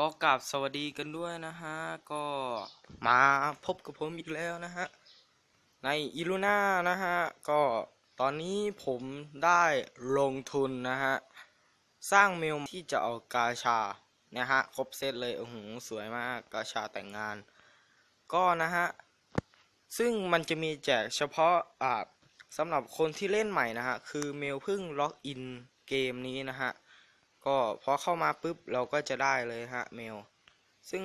ก็กราบสวัสดีกันด้วยนะฮะ ก็มาพบกับผมอีกแล้วนะฮะ ในอิลูน่านะฮะ ก็ตอนนี้ผมได้ลงทุนนะฮะ สร้างเมลที่จะเอากาชานะฮะ ครบเซตเลย โอ้โห สวยมากกาชาแต่งงาน ก็นะฮะ ซึ่งมันจะมีแจกเฉพาะอ่าสำหรับคนที่เล่นใหม่นะฮะ คือเมลเพิ่งล็อกอินเกมนี้นะฮะ ก็พอเข้ามาปุ๊บเราก็จะได้เลยฮะเมล ซึ่ง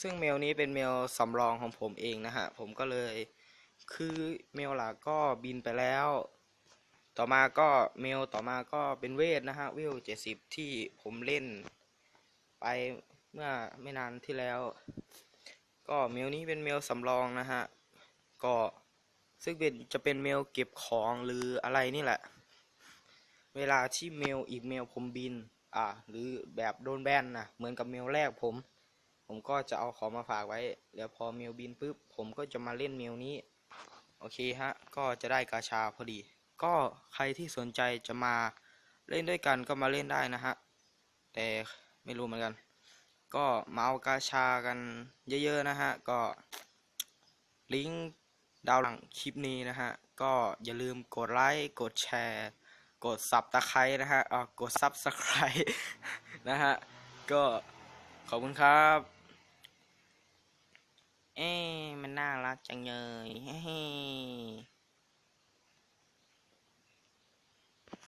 ซึ่งเมลนี้เป็นเมลสำรองของผมเองนะฮะ ผมก็เลย คือเมลหลักก็บินไปแล้ว ต่อมาก็เมลต่อมาก็เป็นเวทนะฮะเวลเจ็ดสิบที่ผมเล่น ไปเมื่อไม่นานที่แล้ว ก็เมลนี้เป็นเมลสำรองนะฮะ ก็ซึ่งเป็นจะเป็นเมลเก็บของหรืออะไรนี่แหละ เวลาที่เมลอีกเมลผมบิน อ่า หรือแบบโดนแบนนะเหมือนกับเมลแรกผม ผมก็จะเอาของมาฝากไว้ แล้วพอเมลบินปุ๊บผมก็จะมาเล่นเมลนี้ โอเคฮะ ก็จะได้กาชาพอดี ก็ใครที่สนใจจะมาเล่นด้วยกันก็มาเล่นได้นะฮะ แต่ไม่รู้เหมือนกัน ก็มาเอากาชากันเยอะๆนะฮะ ก็ลิงก์ดาวหลังคลิปนี้นะฮะ ก็อย่าลืมกดไลค์ กดแชร์ กดซับตะไคร้นะฮะอ่ากดซับสไครนะฮะ ก็ขอบคุณครับ เอ๊มันน่ารักจังเลยเฮ้